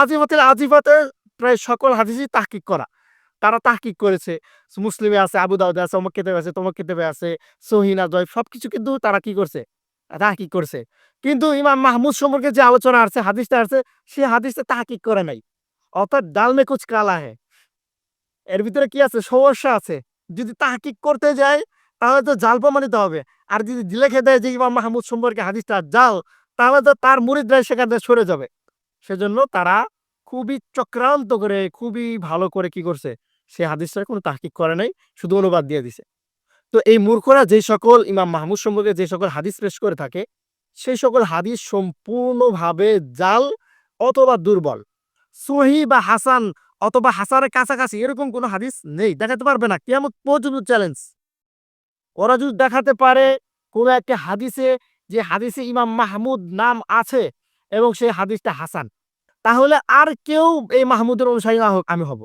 আজিফাতের আজিফাতে প্রায় সকল হাদিসই তাহকিক করা। তারা তাহকিক করেছে। মুসলিমে আছে, আবু দাউদে আছে অমুক কেতাবে আছে তমুক কেতাবে আছে সহিনা জয় সবকিছু কিন্তু তারা কি করছে? তাহকিক করছে। কিন্তু ইমাম মাহমুদ সম্পর্কে যে আলোচনা আছে হাদিসটা আছে সে হাদিসটা তাহকিক করে নাই। অর্থাৎ ডালমে কুচ কালা হ্যাঁ এর ভিতরে কি আছে? সমস্যা আছে। যদি তাহকিক করতে যায়, তাহলে তো জাল প্রমাণিত হবে। আর যদি লিখে দেয় যে ইমাম মাহমুদ সম্পর্কে হাদিসটা জাল, তাহলে তো তার মুরিদরাই সেখান সরে যাবে। সেজন্য তারা খুবই চক্রান্ত করে, খুবই ভালো করে কি করছে, সে হাদিসটার কোনো তাহকিক করে নাই, শুধু অনুবাদ দিয়ে দিছে। তো এই মূর্খরা যে সকল ইমাম মাহমুদ সম্পর্কে যে সকল হাদিস পেশ করে থাকে, সেই সকল হাদিস সম্পূর্ণভাবে জাল অথবা দুর্বল। সহি বা হাসান অথবা হাসানের কাছাকাছি এরকম কোনো হাদিস নেই, দেখাতে পারবে না। কেমন পর্যন্ত চ্যালেঞ্জ। ওরা যদি দেখাতে পারে কোনো একটা হাদিসে যে হাদিসে ইমাম মাহমুদ নাম আছে এবং সেই হাদিসটা হাসান তাহলে আর কেউ এই মাহমুদের অনুসারী না হোক, আমি হব।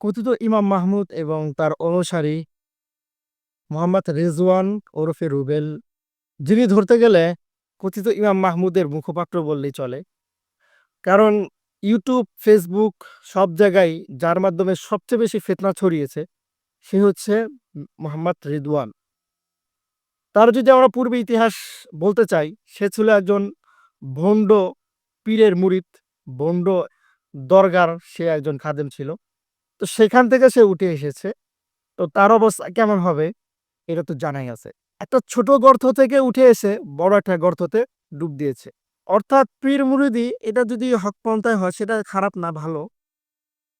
কথিত ইমাম মাহমুদ এবং তার অনুসারী মোহাম্মদ রেজওয়ান ওরফে রুবেল, যিনি ধরতে গেলে কথিত ইমাম মাহমুদের মুখপাত্র বললেই চলে। কারণ ইউটিউব, ফেসবুক সব জায়গায় যার মাধ্যমে সবচেয়ে বেশি ফেতনা ছড়িয়েছে, সে হচ্ছে মোহাম্মদ রিদওয়ান তার যদি আমরা পূর্বে ইতিহাস বলতে চাই, সে ছিল একজন ভণ্ড পীরের মুরিদ বন্ড দরগার সে একজন খাদেম ছিল। তো সেখান থেকে সে উঠে এসেছে। তো তার অবস্থা কেমন হবে, এটা তো জানাই আছে। একটা ছোট গর্ত থেকে উঠে এসে বড় একটা গর্ততে ডুব দিয়েছে। অর্থাৎ পীর মুরিদি এটা যদি হক পন্থায় হয়, সেটা খারাপ না, ভালো।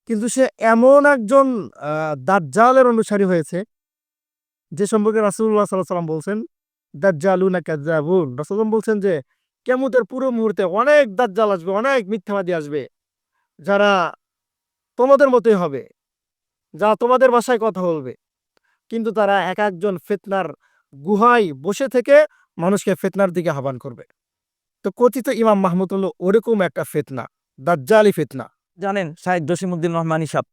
কিন্তু সে এমন একজন দাজ্জালের অনুসারী হয়েছে, যে সম্পর্কে রাসুল্লাহ সাল্লাহ সাল্লাম বলছেন, দাজ্জালুনা কাজ্জাবুন বলছেন যে কেমতের পুরো মুহূর্তে অনেক দাজ্জাল আসবে, অনেক মিথ্যাবাদী আসবে। যারা তোমাদের মতোই হবে যারা তোমাদের ভাষায় কথা বলবে। কিন্তু তারা এক একজন ফেতনার গুহায় বসে থেকে মানুষকে ফেতনার দিকে আহ্বান করবে। তো কথিত ইমাম মাহমুদ হলো ওরকম একটা ফেতনা, দাজ্জালি ফেতনা। জানেন শাহেদ জসিমুদ্দিন রহমান ইসাব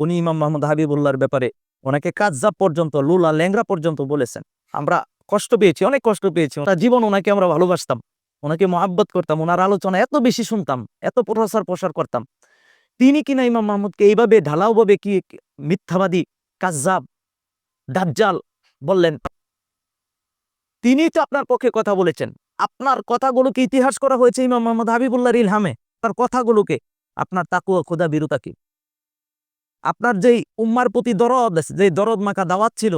উনি ইমাম মোহাম্মদ হাবিবুল্লাহর ব্যাপারে ওনাকে কাজ্জাব পর্যন্ত, লুলা ল্যাংরা পর্যন্ত বলেছেন। আমরা কষ্ট পেয়েছি, অনেক কষ্ট পেয়েছি। তার জীবন ওনাকে আমরা ভালোবাসতাম। ওনাকে মহাব্বত করতাম, ওনার আলোচনা এত বেশি শুনতাম, এত প্রসার প্রসার করতাম। তিনি কিনা ইমাম মাহমুদকে এইভাবে ঢালাওভাবে কি মিথ্যাবাদী, কাজ্জাব, দাজ্জাল বললেন। তিনি তো আপনার পক্ষে কথা বলেছেন। আপনার কথাগুলোকে ইতিহাস করা হয়েছে ইমাম মোহাম্মদ হাবিবুল্লাহর ইলহামে। তার কথাগুলোকে, আপনার তাকুয়া খোদা বিরুতা কি আপনার যেই উম্মার প্রতি দরদ যে দরদ মাখা দাওয়াত ছিল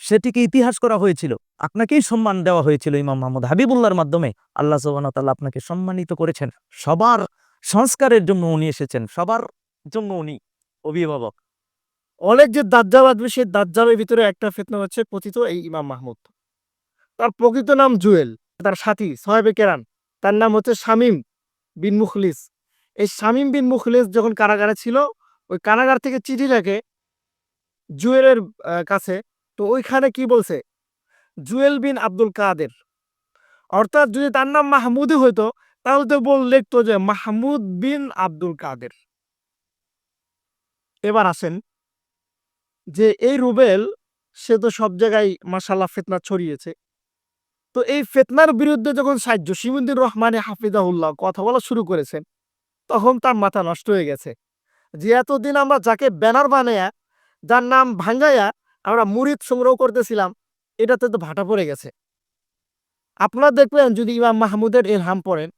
সেটিকে ইতিহাস করা হয়েছিল। আপনাকেই সম্মান দেওয়া হয়েছিল ইমাম মোহাম্মদ হাবিবুল্লাহর মাধ্যমে। আল্লাহ ওয়া আপনাকে সম্মানিত করেছেন। সবার সংস্কারের জন্য উনি এসেছেন। সবার জন্য উনি অভিভাবক। অনেক যে দাজ্জাল আসবে, সেই দাজ্জালের ভিতরে একটা ফেতনা হচ্ছে কথিত এই ইমাম মাহমুদ। তার প্রকৃত নাম জুয়েল। তার সাথী সাহেবে কেরান। তার নাম হচ্ছে শামিম বিন মুখলিস। এই শামিম বিন মুখলিস যখন কারাগারে ছিল, ওই কারাগার থেকে চিঠি লেখে জুয়েলের কাছে। তো ওইখানে কি বলছে? জুয়েল বিন আব্দুল কাদের। অর্থাৎ যদি তার নাম মাহমুদই হইতো, তাহলে তো বল লিখতো যে মাহমুদ বিন আব্দুল কাদের। এবার আসেন যে এই রুবেল, সে তো সব জায়গায় মাসাল্লাহ ফেতনা ছড়িয়েছে। তো এই ফেতনার বিরুদ্ধে যখন সাইদ জসিমুদ্দিন রহমানে হাফিজাহুল্লাহ কথা বলা শুরু করেছেন, তখন তার মাথা নষ্ট হয়ে গেছে। যে এতদিন আমরা যাকে ব্যানার বানাইয়া যার নাম ভাঙ্গাইয়া আমরা মুরিদ সংগ্রহ করতেছিলাম, এটাতে তো ভাটা পড়ে গেছে। আপনারা দেখলেন যদি ইমাম মাহমুদের এলহাম পড়েন,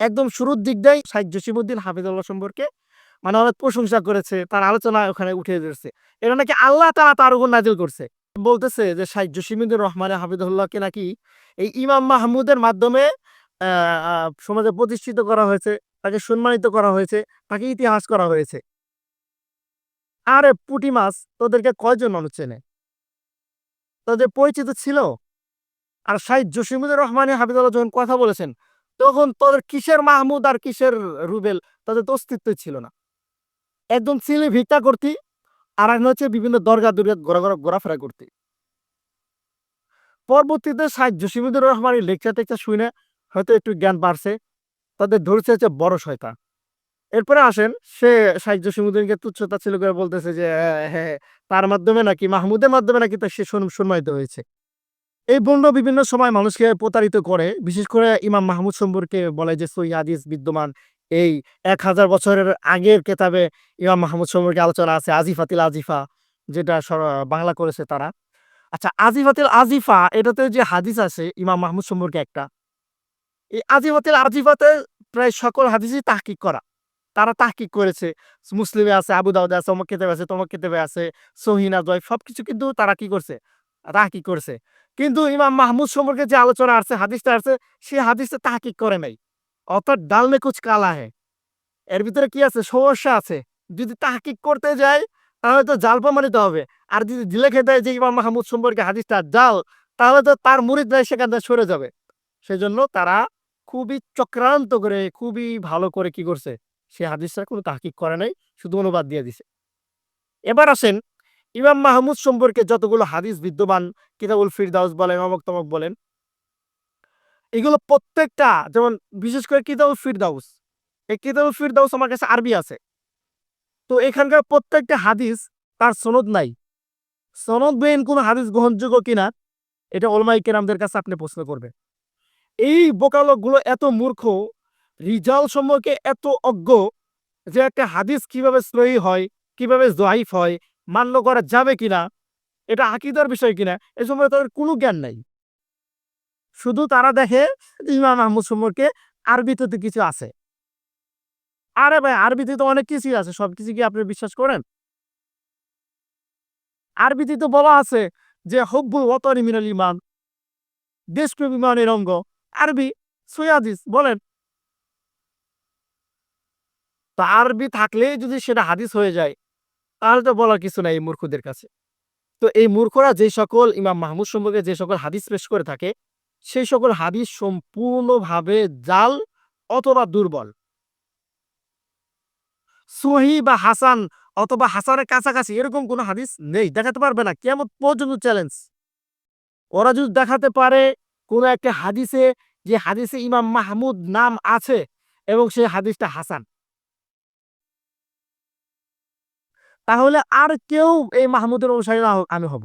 একদম শুরুর দিক দিয়ে সাইদ জসিমুদ্দিন হাফিজুল্লাহ সম্পর্কে মানে অনেক প্রশংসা করেছে, তার আলোচনা ওখানে উঠে দিয়েছে। এটা নাকি আল্লাহ তারা তার উপর নাজিল করছে। বলতেছে যে শাহ জসিমুদ্দিন রহমান হাফিদুল্লাহকে নাকি এই ইমাম মাহমুদের মাধ্যমে সমাজে প্রতিষ্ঠিত করা হয়েছে, তাকে সম্মানিত করা হয়েছে, তাকে ইতিহাস করা হয়েছে। আরে পুটি মাছ তোদেরকে কয়জন মানুষ চেনে? তাদের পরিচিত ছিল। আর শাহিদ জসিমুদ্দিন রহমান হাফিদুল্লাহ যখন কথা বলেছেন, তখন তোদের কিসের মাহমুদ আর কিসের রুবেল তাদের তো অস্তিত্বই ছিল না। একজন ছেলে ভিক্ষা করতি, আর এক হচ্ছে বিভিন্ন দরগা দুর্গা ঘোরা ঘোরা ঘোরাফেরা করতে। পরবর্তীতে সাহেব জসিমুদ্দুর রহমানের লেকচার টেকচার শুনে হয়তো একটু জ্ঞান বাড়ছে, তাদের ধরছে হচ্ছে বড় শয়তান। এরপরে আসেন সে সাহেব জসিমুদ্দিনকে তুচ্ছতা ছিল করে বলতেছে যে হ্যাঁ, তার মাধ্যমে নাকি মাহমুদের মাধ্যমে নাকি তার সে সম্মানিত হয়েছে। এই বন্ড বিভিন্ন সময় মানুষকে প্রতারিত করে বিশেষ করে ইমাম মাহমুদ সম্পর্কে বলে যে সই হাদিস বিদ্যমান। এই এক হাজার বছরের আগের কেতাবে ইমাম মাহমুদ সম্পর্কে আলোচনা আছে আজিফাতিল আজিফা যেটা বাংলা করেছে তারা। আচ্ছা আজিফাতিল আজিফা এটাতে যে হাদিস আছে ইমাম মাহমুদ সম্পর্কে একটা। এই আজিফাতিল আজিফাতে প্রায় সকল হাদিসই তাহকিক করা। তারা তাহকিক করেছে। মুসলিমে আছে, আবু দাউদে আছে অমুক কেতাবে আছে তমক কেতাবে আছে সহিনা জয় সবকিছু কিন্তু তারা কি করছে? তাহকিক করছে। কিন্তু ইমাম মাহমুদ সম্পর্কে যে আলোচনা আছে হাদিসটা আছে সে হাদিসটা তাহকিক করে নাই। অর্থাৎ ডাল মে কুচ কালা হে। এর ভিতরে কি আছে? সমস্যা আছে। যদি তাহকিক করতে যায়, তাহলে তো জাল প্রমাণিত হবে। আর যদি দিলে খেতে যে ইমাম মাহমুদ সম্পর্কে হাদিসটা জাল, তাহলে তো তার মুরিদরাই সেখান থেকে সরে যাবে। সেজন্য তারা খুবই চক্রান্ত করে, খুবই ভালো করে কি করছে? সে হাদিসটা কোনো তাহকিক করে নাই, শুধু অনুবাদ দিয়ে দিছে। এবার আসেন, ইমাম মাহমুদ সম্পর্কে যতগুলো হাদিস বিদ্যমান, কিতাবুল ফিরদাউস বলেন, অমক তমক বলেন, এগুলো প্রত্যেকটা, যেমন বিশেষ করে কিতাবুল ফিরদাউস, এই কিতাবুল ফিরদাউস আমার কাছে আরবি আছে। তো এখানকার প্রত্যেকটা হাদিস তার সনদ নাই। সনদবিহীন কোন হাদিস গ্রহণযোগ্য কিনা, এটা ওলমাই কেরামদের কাছে আপনি প্রশ্ন করবেন। এই বোকালকগুলো এত মূর্খ রিজাল সম্পর্কে এত অজ্ঞ যে একটা হাদিস কীভাবে সহি হয়, কীভাবে জয়ীফ হয়, মান্য করা যাবে কিনা, এটা আকিদার বিষয় কিনা, এ সম্পর্কে তাদের কোনো জ্ঞান নাই। শুধু তারা দেখে ইমাম আহমদ সম্পর্কে আরবিতে তো কিছু আছে। আরে ভাই, আরবিতে তো অনেক কিছুই আছে, সব কিছু কি আপনি বিশ্বাস করেন? আরবিতে তো বলা আছে যে হব্বুল ওয়াতানি মিনাল ইমান, দেশপ্রেম ইমানের অঙ্গ। আরবি সৈয়াদিস বলেন। তা আরবি থাকলে যদি সেটা হাদিস হয়ে যায়, তাহলে তো বলার কিছু নাই এই মূর্খদের কাছে। তো এই মূর্খরা যে সকল ইমাম মাহমুদ সম্পর্কে যে সকল হাদিস পেশ করে থাকে, সেই সকল হাদিস সম্পূর্ণভাবে জাল অথবা দুর্বল। সহি বা হাসান অথবা হাসানের কাছাকাছি এরকম কোনো হাদিস নেই। দেখাতে পারবে না কেমন পর্যন্ত চ্যালেঞ্জ ওরা যদি দেখাতে পারে কোনো একটা হাদিসে যে হাদিসে ইমাম মাহমুদ নাম আছে এবং সেই হাদিসটা হাসান তাহলে আর কেউ এই মাহমুদের অনুসারী আমি হব।